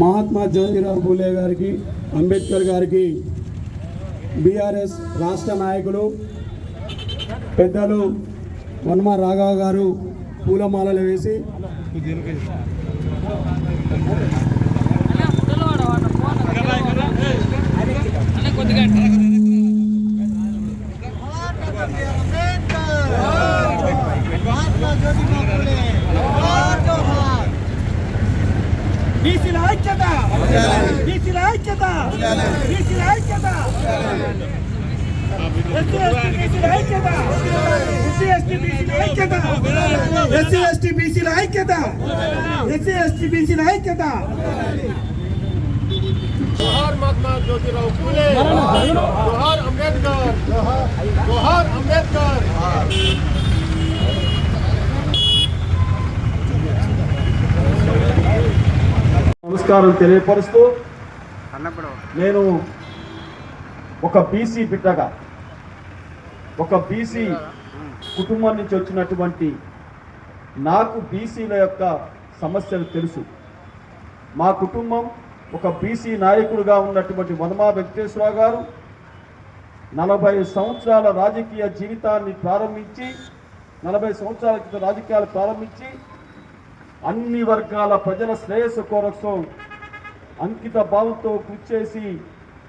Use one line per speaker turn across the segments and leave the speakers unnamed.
మహాత్మా జ్యోతిరావు పూలే గారికి అంబేద్కర్ గారికి బీఆర్ఎస్ రాష్ట్ర నాయకులు పెద్దలు వన్మ రాఘవ గారు పూలమాలలు వేసి.
బీసీల ఐక్యత బీసీల ఐక్యత బీసీల ఐక్యత ఎస్సీ ఎస్టీ బీసీల ఐక్యత ఎస్సీ ఎస్టీ బీసీల ఐక్యత ఎస్సీ ఎస్టీ బీసీల ఐక్యత ఎస్సీ ఎస్టీ బీసీల ఐక్యత
మహాత్మా జ్యోతిరావు పూలే
నమస్కారం తెలియపరుస్తూ నేను ఒక బీసీ బిడ్డగా ఒక బీసీ కుటుంబం నుంచి వచ్చినటువంటి నాకు బీసీల యొక్క సమస్యలు తెలుసు. మా కుటుంబం ఒక బీసీ నాయకుడిగా ఉన్నటువంటి వనమా వెంకటేశ్వరరావు గారు నలభై సంవత్సరాల రాజకీయ జీవితాన్ని ప్రారంభించి నలభై సంవత్సరాల క్రితం రాజకీయాలు ప్రారంభించి అన్ని వర్గాల ప్రజల శ్రేయస్సు కోసం అంకిత భావంతో కృషి చేసి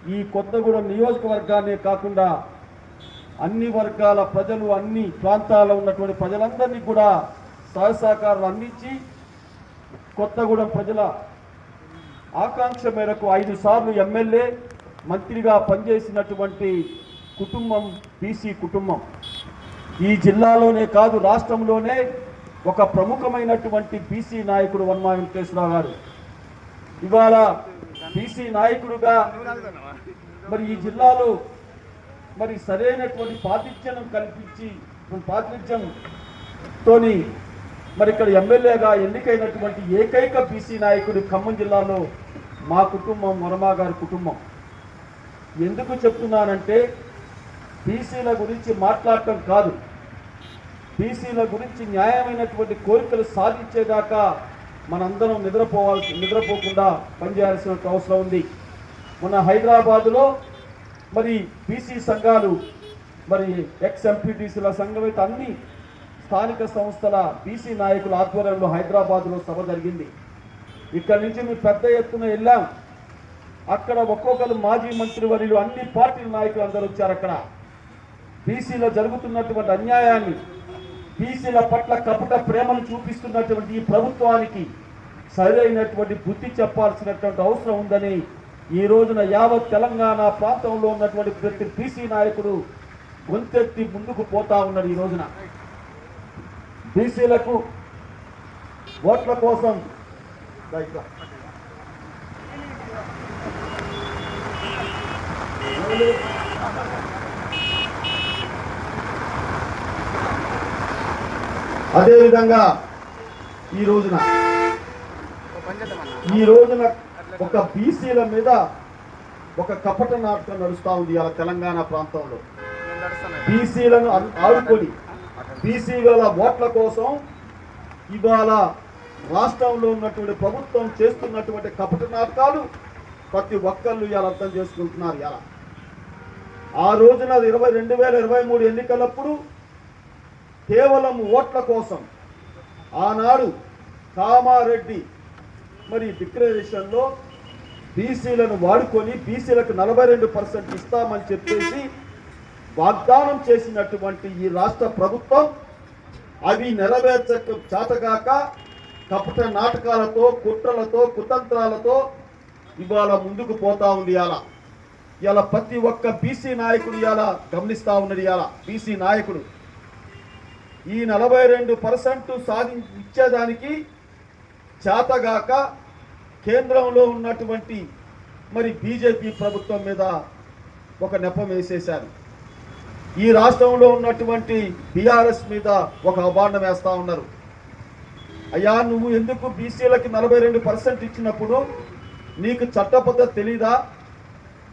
ఈ కొత్తగూడెం నియోజకవర్గాన్ని కాకుండా అన్ని వర్గాల ప్రజలు అన్ని ప్రాంతాల్లో ఉన్నటువంటి ప్రజలందరినీ కూడా సహాయ సహకారాలు అందించి కొత్తగూడెం ప్రజల ఆకాంక్ష మేరకు ఐదు సార్లు ఎమ్మెల్యే మంత్రిగా పనిచేసినటువంటి కుటుంబం బీసీ కుటుంబం. ఈ జిల్లాలోనే కాదు రాష్ట్రంలోనే ఒక ప్రముఖమైనటువంటి బీసీ నాయకుడు వన్మా వెంకటేశ్వరరావు గారు. ఇవాళ బీసీ నాయకుడుగా మరి ఈ జిల్లాలో మరి సరైనటువంటి పాతిథ్యం కల్పించి పాతిథ్యంతోని మరి ఇక్కడ ఎమ్మెల్యేగా ఎన్నికైనటువంటి ఏకైక బీసీ నాయకుడు ఖమ్మం జిల్లాలో మా కుటుంబం వరమా గారి కుటుంబం. ఎందుకు చెప్తున్నానంటే బీసీల గురించి మాట్లాడటం కాదు. బీసీల గురించి న్యాయమైనటువంటి కోరికలు సాధించేదాకా మనందరం నిద్రపోవాల్సి నిద్రపోకుండా పనిచేయాల్సిన అవసరం ఉంది. మన హైదరాబాదులో మరి బీసీ సంఘాలు మరి ఎక్స్ ఎంపీటీసీల సంఘం అయితే అన్ని స్థానిక సంస్థల బీసీ నాయకుల ఆధ్వర్యంలో హైదరాబాద్లో సభ జరిగింది. ఇక్కడి నుంచి మేము పెద్ద ఎత్తున వెళ్ళాం. అక్కడ ఒక్కొక్కరు మాజీ మంత్రివర్యులు అన్ని పార్టీల నాయకులు అందరూ వచ్చారు అక్కడ బీసీలో జరుగుతున్నటువంటి అన్యాయాన్ని బీసీల పట్ల కపట ప్రేమను చూపిస్తున్నటువంటి ఈ ప్రభుత్వానికి సరైనటువంటి బుద్ధి చెప్పాల్సినటువంటి అవసరం ఉందని ఈ రోజున యావత్ తెలంగాణ ప్రాంతంలో ఉన్నటువంటి ప్రతి బీసీ నాయకుడు గొంతెత్తి ముందుకు పోతా ఉన్నాడు ఈ రోజున. బీసీలకు ఓట్ల కోసం రా అదేవిధంగా ఈ రోజున ఈ రోజున ఒక బీసీల మీద ఒక కపట నాటకం నడుస్తూ ఉంది అలా తెలంగాణ ప్రాంతంలో. బీసీలను ఆ- ఆడుకొని బీసీల ఓట్ల కోసం ఇవాళ రాష్ట్రంలో ఉన్నటువంటి ప్రభుత్వం చేస్తున్నటువంటి కపట నాటకాలు ప్రతి ఒక్కళ్ళు ఇలా అర్థం చేసుకుంటున్నారు ఇలా ఆ రోజున ఇరవై రెండు వేల ఇరవై మూడు ఎన్నికలప్పుడు కేవలం ఓట్ల కోసం. ఆనాడు కామారెడ్డి మరి డిక్లరేషన్లో బీసీలను వాడుకొని బీసీలకు నలభై రెండు పర్సెంట్ ఇస్తామని చెప్పేసి వాగ్దానం చేసినటువంటి ఈ రాష్ట్ర ప్రభుత్వం అవి నెరవేర్చక చేతగాక కపట నాటకాలతో కుట్రలతో కుతంత్రాలతో ఇవాళ ముందుకు పోతా ఉంది అలా ఇలా ప్రతి ఒక్క బీసీ నాయకుడు ఇలా గమనిస్తూ ఉన్నాడు ఇలా బీసీ నాయకుడు. ఈ నలభై రెండు పర్సెంట్ సాధి ఇచ్చేదానికి చేతగాక కేంద్రంలో ఉన్నటువంటి మరి బీజేపీ ప్రభుత్వం మీద ఒక నెపం వేసేశారు. ఈ రాష్ట్రంలో ఉన్నటువంటి బీఆర్ఎస్ మీద ఒక అభాండం వేస్తా ఉన్నారు. అయ్యా నువ్వు ఎందుకు బీసీలకి నలభై రెండు పర్సెంట్ ఇచ్చినప్పుడు నీకు చట్టబద్ధ తెలీదా?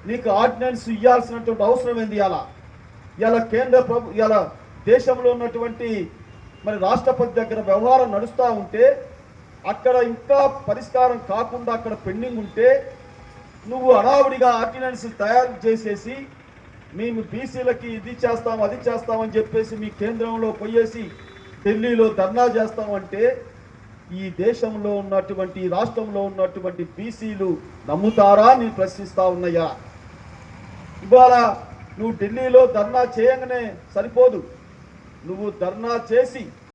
నీకు ఆర్డినెన్స్ ఇవ్వాల్సినటువంటి అవసరం ఏంది ఇలా ఇలా కేంద్ర ప్రభు ఇలా దేశంలో ఉన్నటువంటి మరి రాష్ట్రపతి దగ్గర వ్యవహారం నడుస్తూ ఉంటే అక్కడ ఇంకా పరిష్కారం కాకుండా అక్కడ పెండింగ్ ఉంటే నువ్వు అడావుడిగా ఆర్డినెన్స్ తయారు చేసేసి మేము బీసీలకి ఇది చేస్తాం అది చేస్తామని చెప్పేసి మీ కేంద్రంలో పోయేసి ఢిల్లీలో ధర్నా చేస్తామంటే ఈ దేశంలో ఉన్నటువంటి ఈ రాష్ట్రంలో ఉన్నటువంటి బీసీలు నమ్ముతారా నేను ప్రశ్నిస్తా ఉన్నాయా? ఇవాళ నువ్వు ఢిల్లీలో ధర్నా చేయగానే సరిపోదు. నువ్వు ధర్నా చేసి